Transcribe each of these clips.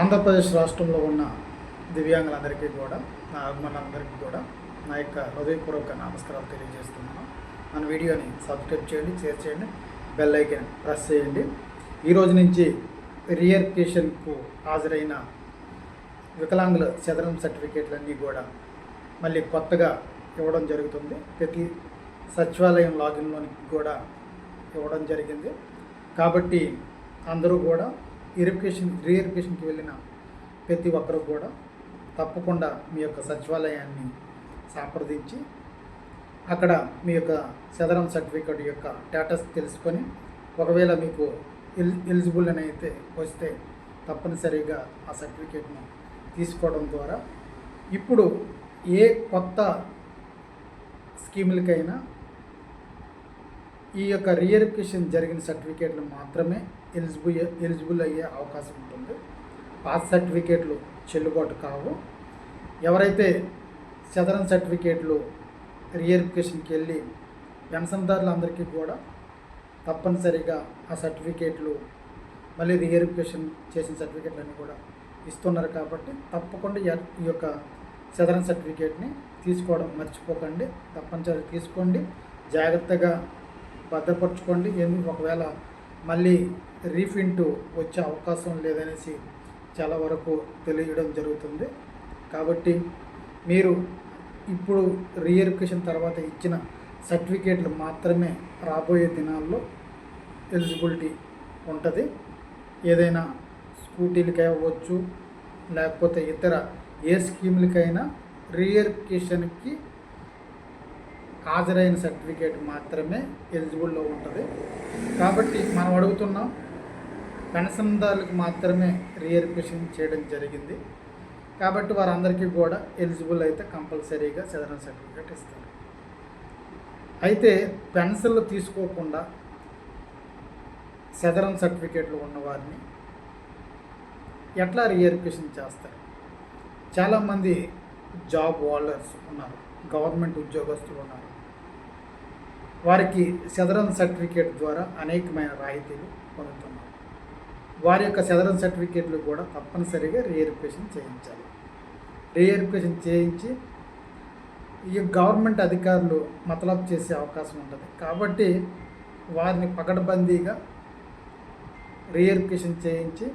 ఆంధ్రప్రదేశ్ రాష్ట్రంలో ఉన్న దివ్యాంగులందరికీ కూడా నా అభిమానులందరికీ కూడా నా యొక్క హృదయపూర్వక నమస్కారాలు తెలియజేస్తున్నాను. మన వీడియోని సబ్స్క్రైబ్ చేయండి షేర్ చేయండి బెల్ ఐకన్ ప్రెస్ చేయండి. ఈ రోజు నుంచి రియర్కేషన్కు హాజరైన వికలాంగుల చదరం సర్టిఫికేట్లన్నీ కూడా మళ్ళీ కొత్తగా ఇవ్వడం జరుగుతుంది. ప్రతి సచివాలయం లాగిన్లోనికి కూడా ఇవ్వడం జరిగింది. కాబట్టి అందరూ కూడా ఇరిఫికేషన్ రీవెరిఫికేషన్కి వెళ్ళిన ప్రతి ఒక్కరు కూడా తప్పకుండా మీ యొక్క సచివాలయాన్ని సంప్రదించి అక్కడ మీ యొక్క సదరం సర్టిఫికేట్ యొక్క స్టేటస్ తెలుసుకొని ఒకవేళ మీకు ఎల్ ఎలిజిబుల్ అని అయితే వస్తే తప్పనిసరిగా ఆ సర్టిఫికేట్ను తీసుకోవడం ద్వారా. ఇప్పుడు ఏ కొత్త స్కీములకైనా ఈ యొక్క రియరిఫికేషన్ జరిగిన సర్టిఫికేట్లు మాత్రమే ఎలిజిబుల్ ఎలిజిబుల్ అయ్యే అవకాశం ఉంటుంది. పాత సర్టిఫికేట్లు చెల్లుబాటు కావు. ఎవరైతే చదరన్ సర్టిఫికేట్లు రియరిఫికేషన్కి వెళ్ళి పెన్షన్దారులందరికీ కూడా తప్పనిసరిగా ఆ సర్టిఫికేట్లు మళ్ళీ రియరిఫికేషన్ చేసిన సర్టిఫికేట్లన్నీ కూడా ఇస్తున్నారు కాబట్టి తప్పకుండా ఈ- యొక్క చదరన్ సర్టిఫికేట్ని తీసుకోవడం మర్చిపోకండి. తప్పనిసరి తీసుకోండి. జాగ్రత్తగా భద్రపరచుకోండి. ఏమి ఒకవేళ మళ్ళీ రీఫింట్ వచ్చే అవకాశం లేదనేసి చాలా వరకు తెలియడం జరుగుతుంది. కాబట్టి మీరు ఇప్పుడు రీఎరిఫికేషన్ తర్వాత ఇచ్చిన సర్టిఫికేట్లు మాత్రమే రాబోయే దినాల్లో ఎలిజిబిలిటీ ఉంటుంది. ఏదైనా స్కూటీలకి అవ్వచ్చు లేకపోతే ఇతర ఏ స్కీములకైనా రీఎరిఫికేషన్కి హాజరైన సర్టిఫికేట్ మాత్రమే ఎలిజిబుల్లో ఉంటుంది. కాబట్టి మనం అడుగుతున్నాం పెన్షన్దారులకు మాత్రమే రియరిఫికేషన్ చేయడం జరిగింది. కాబట్టి వారందరికీ కూడా ఎలిజిబుల్ అయితే కంపల్సరీగా సదరన్ సర్టిఫికేట్ ఇస్తారు. అయితే పెన్షన్లు తీసుకోకుండా సదరన్ సర్టిఫికేట్లు ఉన్నవారిని ఎట్లా రియరిఫికేషన్ చేస్తారు? చాలామంది జాబ్ హోల్డర్స్ ఉన్నారు గవర్నమెంట్ ఉద్యోగస్తులు ఉన్నారు. వారికి సదరన్ సర్టిఫికేట్ ద్వారా అనేకమైన రాయితీలు పొందుతున్నారు. వారి యొక్క సదరన్ సర్టిఫికేట్లు కూడా తప్పనిసరిగా రియరిఫికేషన్ చేయించాలి. రియరిఫికేషన్ చేయించి ఈ గవర్నమెంట్ అధికారులు మతలబ్ చేసే అవకాశం ఉంటుంది. కాబట్టి వారిని పకడ్బందీగా రియరిఫికేషన్ చేయించి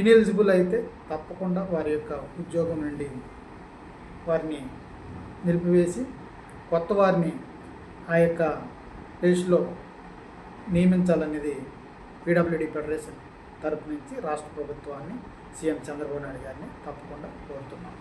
ఇనెలిజిబుల్ అయితే తప్పకుండా వారి యొక్క ఉద్యోగం నుండి వారిని నిలిపివేసి కొత్త వారిని ఆ యొక్క ప్లేస్లో నియమించాలనేది పీడబ్ల్యూడి ఫెడరేషన్ తరపు నుంచి రాష్ట్ర ప్రభుత్వాన్ని సీఎం చంద్రబాబు నాయుడు గారిని తప్పకుండా కోరుతున్నాం.